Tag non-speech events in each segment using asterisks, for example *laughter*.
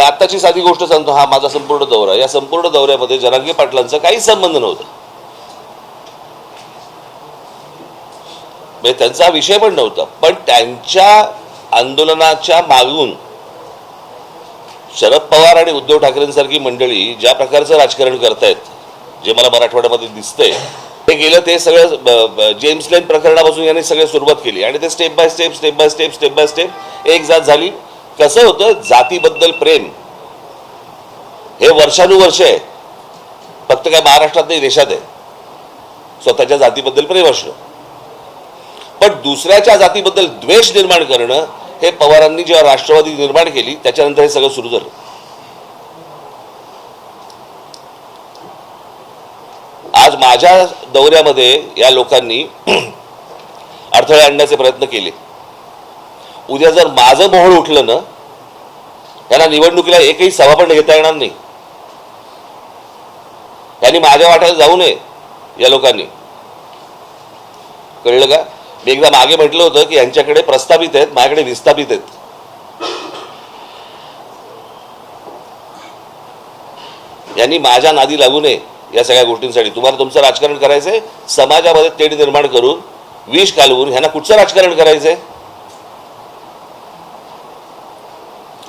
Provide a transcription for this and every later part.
आत्ताची साधी गोष्ट सांगतो हा माझा संपूर्ण दौरा. या संपूर्ण दौऱ्यामध्ये जरांगे पाटलांचा काही संबंध नव्हता. म्हणजे त्यांचा विषय पण नव्हता. पण त्यांच्या आंदोलनाच्या मागून शरद पवार आणि उद्धव ठाकरेंसारखी मंडळी ज्या प्रकारचं राजकारण करतायत जे मला मराठवाड्यामध्ये दिसतंय ते गेलं ते सगळं जेम्स लेन प्रकरणापासून यांनी सगळे सुरुवात केली. आणि ते step by step step by step step by step एक जात झाली. कसं होतं? जातीबद्दल प्रेम. हे वर्षानुवर्ष आहे. फक्त काय महाराष्ट्रात नाही देशात आहे. स्वतःच्या जातीबद्दल प्रेम असणं. पण दुसऱ्याच्या जातीबद्दल द्वेष निर्माण करणं हे पवारांनी जेव्हा राष्ट्रवादी निर्माण केली त्याच्यानंतर हे सगळं सुरू झालं. आज माझ्या दौऱ्यामध्ये या लोकांनी *clears throat* अडथळे आणण्याचे प्रयत्न केले. उद्या जर माझं मोहळ उठलं ना त्यांना निवडणुकीला एकही सभा पण घेता येणार नाही. त्यांनी माझ्या वाट्याला जाऊ नये या लोकांनी. कळलं का? मी एकदा मागे म्हटलं होतं की यांच्याकडे प्रस्थापित आहेत माझ्याकडे विस्थापित आहेत. यांनी माझ्या नादी लागू नये या सगळ्या गोष्टींसाठी. तुम्हाला तुमचं राजकारण करायचंय समाजामध्ये तेढ निर्माण करून विष घालवून ह्यांना कुठचं राजकारण करायचंय?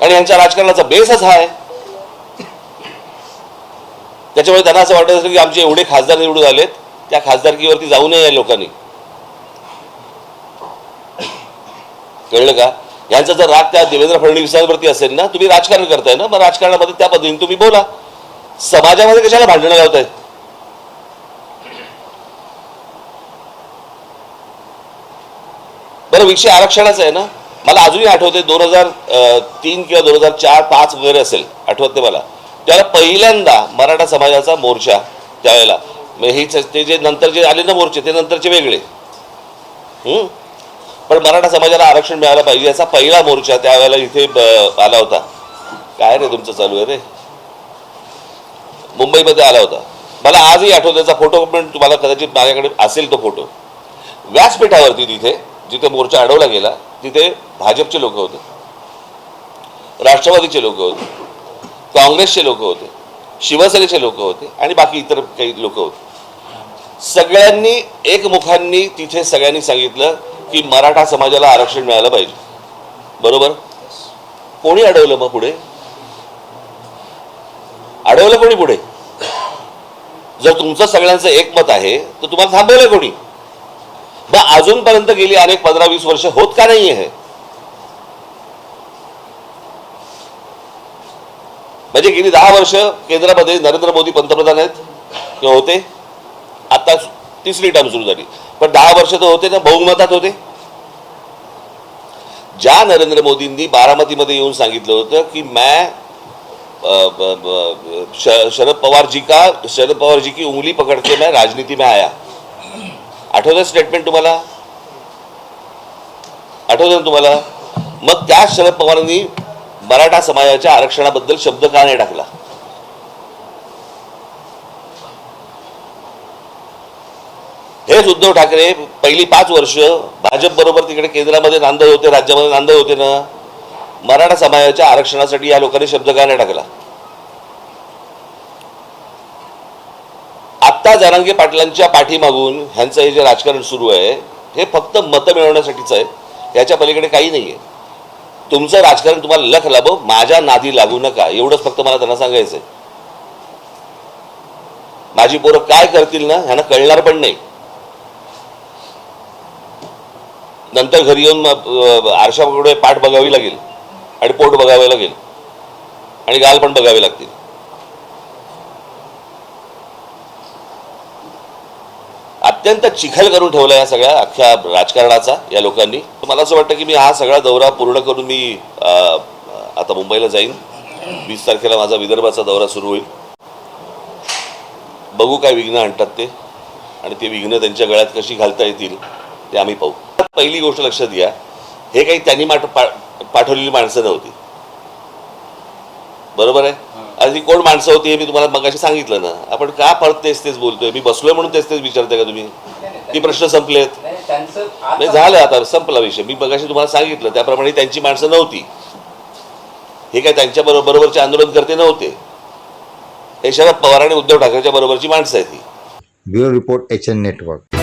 आणि यांच्या राजकारणाचा बेसच हा आहे. त्याच्यामुळे त्यांना असं वाटत असेल की आमचे एवढे खासदार निवडून आलेत त्या खासदारकीवरती जाऊ नये या लोकांनी. कळलं का? यांचा जर राग त्या देवेंद्र फडणवीसांवरती असेल ना तुम्ही राजकारण करताय ना मग राजकारणामध्ये त्या पद्धतीने तुम्ही बोला. समाजामध्ये कशाला भांडणं लावतायत? बरं विषय आरक्षणाचा आहे ना? मला अजूनही आठवते दोन हजार तीन किंवा दोन हजार चार पाच वगैरे असेल आठवत नाही मला. त्यावेळेला पहिल्यांदा मराठा समाजाचा मोर्चा त्यावेळेला. मग हे ते जे नंतर जे आले ना मोर्चे ते नंतरचे वेगळे. पण मराठा समाजाला आरक्षण मिळालं पाहिजे याचा पहिला मोर्चा त्यावेळेला इथे ब- आला होता. काय रे तुमचं चालू आहे रे? मुंबईमध्ये आला होता. मला आजही आठवतो त्याचा फोटो पण तुम्हाला कदाचित माझ्याकडे असेल तो फोटो. व्यासपीठावरती तिथे जिथे मोर्चा अडवला गेला तिथे भाजपचे लोक होते. राष्ट्रवादीचे लोक होते. काँग्रेसचे लोक होते. शिवसेनेचे लोक होते आणि बाकी इतर काही लोक होते. सगळ्यांनी एकमुखांनी तिथे सगळ्यांनी सांगितलं की मराठा समाजाला आरक्षण मिळालं पाहिजे. बरोबर? कोणी अडवलं मग पुढे? अडवलं कोणी पुढे? जर तुमचं सगळ्यांचं एकमत आहे तर तुम्हाला थांबवलं कोणी? मग अजूनपर्यंत गेली अनेक पंधरा वीस वर्ष होत का नाही आहे म्हणजे गेली दहा वर्ष केंद्रामध्ये नरेंद्र मोदी पंतप्रधान आहेत किंवा होते? आता तिसरी टर्म सुरू झाली. पण दहा वर्ष तर होते ना बहुमतात होते. ज्या नरेंद्र मोदींनी बारामतीमध्ये येऊन सांगितलं होतं की मैं श- शरद पवार जी का शरद पवार जी की उंगली पकड़ के मैं राजनीति में आया. आठवतं स्टेटमेंट तुम्हाला? आठवतं ना तुम्हाला? मग त्या शरद पवारांनी मराठा समाजाच्या आरक्षणाबद्दल शब्द का नाही टाकला? हेच उद्धव ठाकरे पहिली पाच वर्ष भाजप बरोबर तिकडे केंद्रामध्ये नांदत होते राज्यामध्ये नांदत होते ना? मराठा समाजाच्या आरक्षणासाठी या लोकांनी शब्द का नाही टाकला? जरांगे पाटलांच्या पाठीमागून ह्यांचं हे जे राजकारण सुरू आहे हे फक्त मतं मिळवण्यासाठीच आहे. याच्या पलीकडे काही नाही आहे तुमचं राजकारण तुम्हाला लख लाभो माझ्या नादी लागू नका. एवढंच फक्त मला त्यांना सांगायचंय. माझी पोरं काय करतील ना ह्यांना कळणार पण नाही. नंतर घरी येऊन आरशाकडे पाठ बघावी लागेल आणि पोट बघावे लागेल आणि गाल पण बघावे लागतील. अत्यंत चिखल करून ठेवला या सगळ्या अख्ख्या राजकारणाचा या लोकांनी. मला असं वाटतं की मी हा सगळा दौरा पूर्ण करून मी आता मुंबईला जाईन. वीस तारखेला माझा विदर्भाचा दौरा सुरू होईल. बघू काय विघ्न आणतात ते. आणि ते विघ्न त्यांच्या गळ्यात कशी घालता येतील ते आम्ही पाहू. पहिली गोष्ट लक्षात घ्या हे काही त्यांनी माठ पाठवलेली माणसं नव्हती. बरोबर आहे? ती कोण माणसं होती हे मी तुम्हाला मगाशी सांगितलं ना. आपण का परत तेच तेच बोलतोय? मी बसलोय म्हणून तेच तेच विचारताय का तुम्ही? ती प्रश्न संपलेत? नाही, झालं आता संपला विषय. मी मगाशी तुम्हाला सांगितलं त्याप्रमाणे त्यांची माणसं नव्हती. हे काय त्यांच्या बरोबर बरोबरचे आंदोलनकर्ते नव्हते. हे शरद पवार आणि उद्धव ठाकरेच्या बरोबरची माणसं आहेत ही. Bureau report H N network.